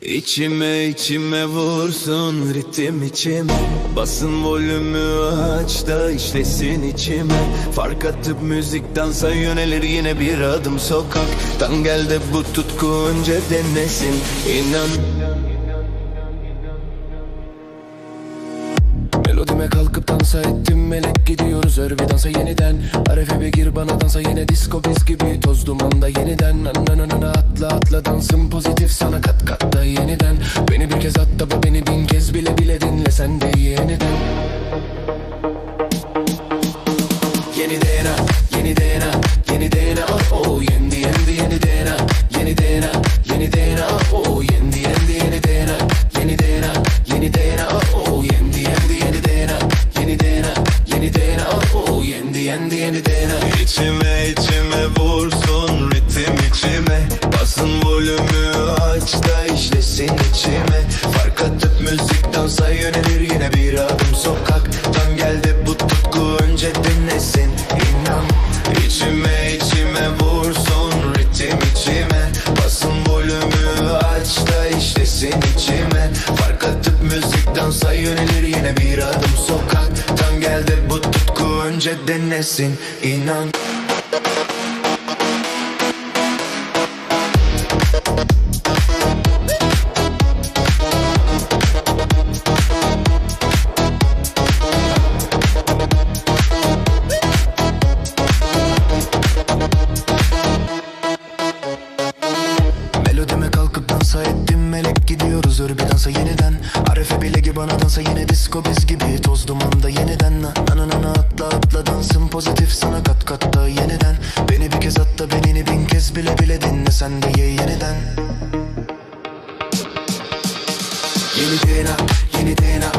İçime içime vursun ritim içime. Basın volümü aç da işlesin içime. Fark atıp müzik dansa yönelir yine bir adım sokaktan Gel de bu tutku önce denesin. İnan Melodime kalkıp dansa ettim melek gidiyoruz örvi dansa yeniden. Arefebe gir bana dansa yine disco biz gibi. Toz dumanda yeniden. Nananana atla atla dansın pozitif sana Yeni DNA, yeni DNA, yeni DNA oh oh yendi yendi yeni DNA, yeni DNA, yeni DNA oh oh yendi yendi yeni DNA, yeni DNA, yeni DNA oh oh yendi yendi yeni DNA, yeni DNA, yeni DNA oh oh yendi yendi yeni DNA. İçime içime vursun ritim içime Basın volümü aç da işlesin içime Fark atıp müzik dansa yönelir yine bir adım sokaktan Fark atıp müzik dansa yönelir yine bir adım sokaktan Geldi bu tutku önce denesin inan gidiyoruz örbi dansa yeniden. Arefe bile gibi bana dansa yine disco biz gibi. Toz dumanda yeniden. Na na na na atla atla dansın pozitif sana kat kat da yeniden. Beni bir kez at da benini bin kez bile bile dinle sen de ye yeniden. Yeni DNA, yeni DNA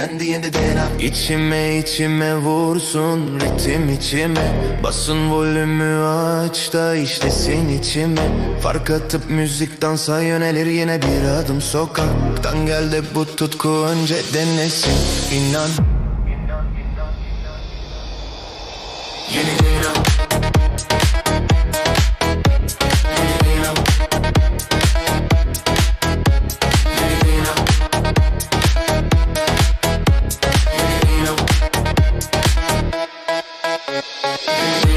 Kendi yeniden İçime içime vursun ritim içime. Basın volümü aç da işlesin içime. Fark atıp müzik dansa yönelir yine bir adım sokaktan. Geldi bu tutku önce denesin. İnan. Yeni Música